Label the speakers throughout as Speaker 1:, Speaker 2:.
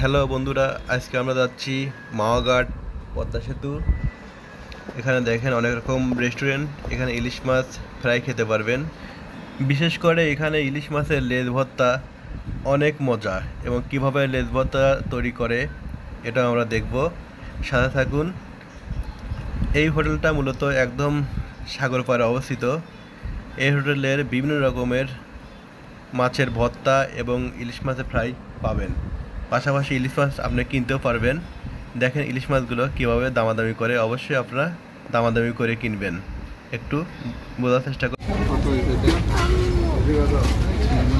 Speaker 1: Hello বন্ধুরা। আজকে আমরা যাচ্ছি মাওয়াঘাট পদ্মা সেতু। এখানে দেখেন অনেক রকম রেস্টুরেন্ট এখানে ইলিশ মাছ ফ্রাই খেতে পারবেন। বিশেষ করে এখানে ইলিশ মাছের লেজ ভর্তা অনেক মজা এবং কীভাবে লেজ ভর্তা তৈরি করে, এটা আমরা দেখব। সাথে থাকুন। এই হোটেলটা মূলত একদম সাগর পাড়ে অবস্থিত। এই হোটেলের বিভিন্ন রকমের মাছের ভর্তা এবং ইলিশ মাছের ফ্রাই পাবেন। পাশাপাশি ইলিশ মাছ আপনি কিনতেও পারবেন। দেখেন ইলিশ মাছগুলো কীভাবে দামাদামি করে অবশ্যই আপনারা দামাদামি করে কিনবেন। একটু বোঝার চেষ্টা করুন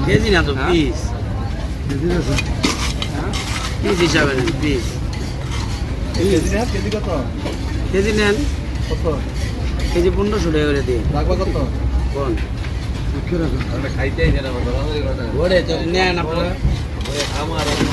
Speaker 2: কেজি না তো পিস পিস হিসাবে নেন পিস
Speaker 3: কেজি কত?
Speaker 2: কেজি নেন।
Speaker 3: কত?
Speaker 2: কেজি পনেরোশো টাকা করে দিন।
Speaker 3: কত?
Speaker 2: কোন? নেন আপনারা। হ্যাঁ,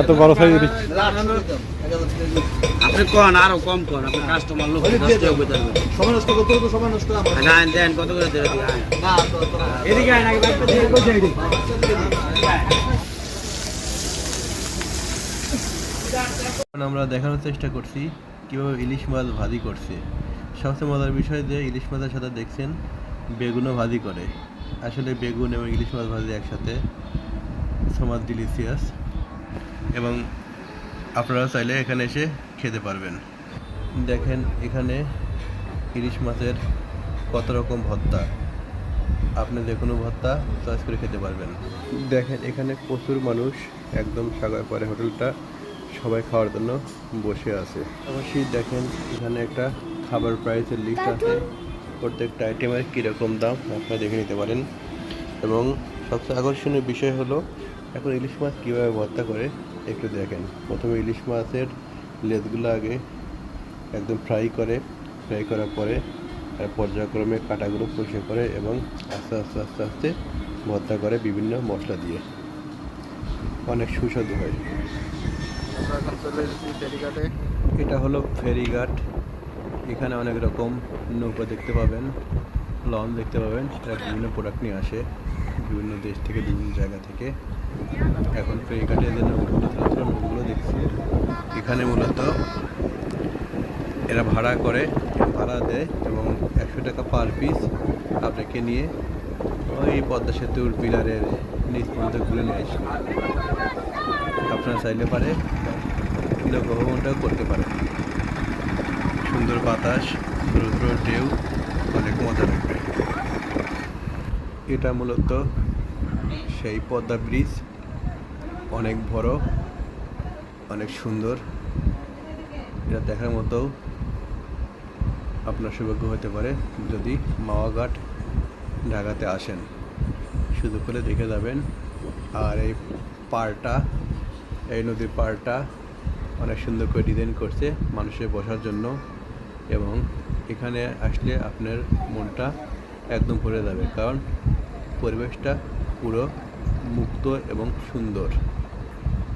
Speaker 4: এত বড় সাইজের
Speaker 2: আপনি কন আরও কম কন আপনি কাস্টমার লোক
Speaker 3: সময় নষ্ট করতে হবে সময় নষ্ট
Speaker 2: দেন কত করে দেবে
Speaker 3: না।
Speaker 2: এদিকে আয়
Speaker 1: এখন আমরা দেখানোর চেষ্টা করছি কীভাবে ইলিশ মাছ ভাজি করছে। সবচেয়ে মজার বিষয় যে ইলিশ মাছের সাথে দেখছেন বেগুনও ভাজি করে। আসলে বেগুন এবং ইলিশ মাছ ভাজি একসাথে সমাজ ডিলিসিয়াস এবং আপনারা চাইলে এখানে এসে খেতে পারবেন। দেখেন এখানে ইলিশ মাছের কত রকম ভর্তা। আপনি যে কোনো ভর্তা চয়েস করে খেতে পারবেন। দেখেন এখানে প্রচুর মানুষ একদম সাগর পরে হোটেলটা সবাই খাওয়ার জন্য বসে আছে। অবশ্যই দেখেন এখানে একটা খাবার প্রাইসের লিস্ট আছে। প্রত্যেকটা আইটেমের কীরকম দাম, আপনারা দেখে নিতে পারেন। এবং সবচেয়ে আকর্ষণীয় বিষয় হলো এখন ইলিশ মাছ কীভাবে ভর্তা করে একটু দেখেন। প্রথমে ইলিশ মাছের লেজগুলো আগে একদম ফ্রাই করে ফ্রাই করার পরে পর্যায়ক্রমে কাটাগুলো পরিষ্কার করে এবং আস্তে আস্তে আস্তে আস্তে ভর্তা করে বিভিন্ন মশলা দিয়ে। অনেক সুস্বাদু হয়। এটা হলো ফেরিঘাট। এখানে অনেক রকম নৌকা দেখতে পাবেন লঞ্চ দেখতে পাবেন এরা বিভিন্ন প্রোডাক্ট নিয়ে আসে। বিভিন্ন দেশ থেকে, বিভিন্ন জায়গা থেকে। এখন ফেরিঘাটে যে নৌকাগুলো দেখছি। এখানে মূলত এরা ভাড়া করে, ভাড়া দেয় এবং একশো টাকা পার পিস আপনাকে নিয়ে ওই পদ্মা সেতুর পিলারের নিচ পর্যন্ত ঘুরে নিয়ে আসবে। আপনারা চাইলে পারে নৌকা করতে পারে সুন্দর বাতাস, রুদ্র, ঢেউ, অনেক মজা লাগবে এটা মূলত সেই পদ্মা ব্রিজ। অনেক বড়, অনেক সুন্দর। এটা দেখার মতো আপনার সৌভাগ্য হতে পারে যদি মাওয়াঘাট ঢাকাতে আসেন। শুধু করে দেখে যাবেন। আর এই পাড়টা, এই নদীর পাড়টা অনেক সুন্দর করে ডিজাইন করছে মানুষের বসার জন্য। এবং এখানে আসলে আপনার মনটা একদম ভরে যাবে। কারণ পরিবেশটা পুরো মুক্ত এবং সুন্দর।